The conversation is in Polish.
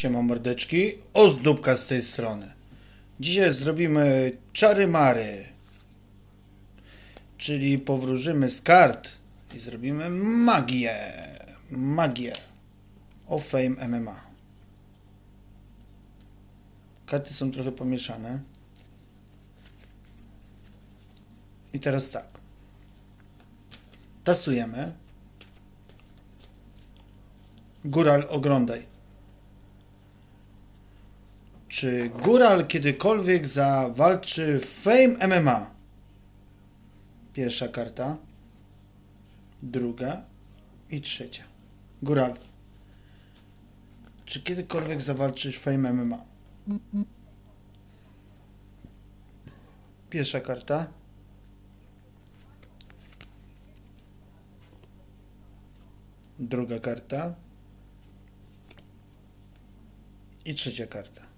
Siema mordeczki, ozdóbka z tej strony. Dzisiaj zrobimy czary mary. Czyli powróżymy z kart i zrobimy magię. Magię. O Fame MMA. Karty są trochę pomieszane. I teraz tak. Tasujemy. Góral, oglądaj. Czy Góral kiedykolwiek zawalczy w Fame MMA? Pierwsza karta. Druga i trzecia. Góral. Czy kiedykolwiek zawalczysz w Fame MMA? Pierwsza karta. Druga karta. I trzecia karta.